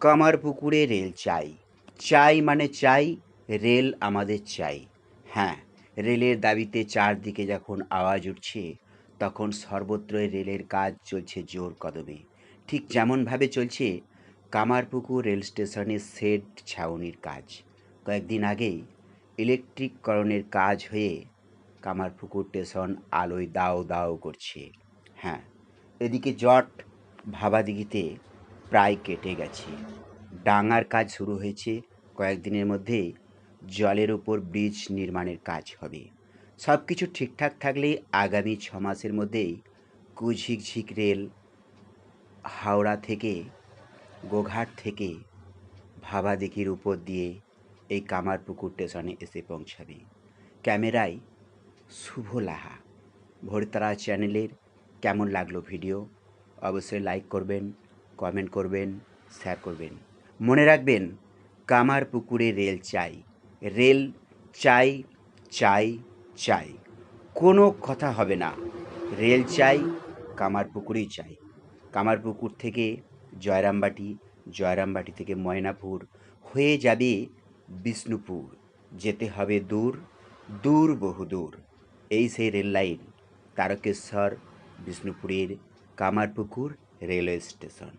কামারপুকুরে rail চাই। চাই মানে চাই, রেল আমাদের চাই। হ্যাঁ রেলের দাবিতে চারদিকে যখন আওয়াজ উঠছে, তখন সর্বত্রই রেলের কাজ চলছে জোর কদমে। ঠিক যেমনভাবে চলছে কামারপুকুর রেল স্টেশনের সেট ছাউনির কাজ। কয়েকদিন আগেই ইলেকট্রিককরণের কাজ হয়ে কামারপুকুর স্টেশন আলোয় দাও দাও করছে। হ্যাঁ এদিকে জট ভাবাদিঘিতে প্রায় কেটে গেছে। ডাঙার কাজ শুরু হয়েছে কয়েকদিনের মধ্যে জলের উপর ব্রিজ নির্মাণের কাজ হবে। সব কিছু ঠিকঠাক থাকলে আগামী ছ মাসের মধ্যেই কুঝিকঝিক রেল হাওড়া থেকে গোঘাট থেকে ভাবাদিঘির উপর দিয়ে এই কামারপুকুর স্টেশনে এসে পৌঁছাবে। ক্যামেরায় শুভ লাহা। ভোরতারা চ্যানেলের কেমন লাগল ভিডিও? অবশ্যই লাইক করবেন কমেন্ট করবেন শেয়ার করবেন। মনে রাখবেন, কামার পুকুরে রেল চাই। রেল চাই চাই চাই। কোনো কথা হবে না। রেল চাই, কামার পুকুরেই চাই। কামার পুকুর থেকে জয়রামবাটি জয়রামবাটি থেকে ময়নাপুর হয়ে যাবে বিষ্ণুপুর। যেতে হবে দূর দূর বহু দূর। এই সেই রেল লাইন, তারকেশ্বর, বিষ্ণুপুরের কামারপুকুর রেলওয়ে স্টেশন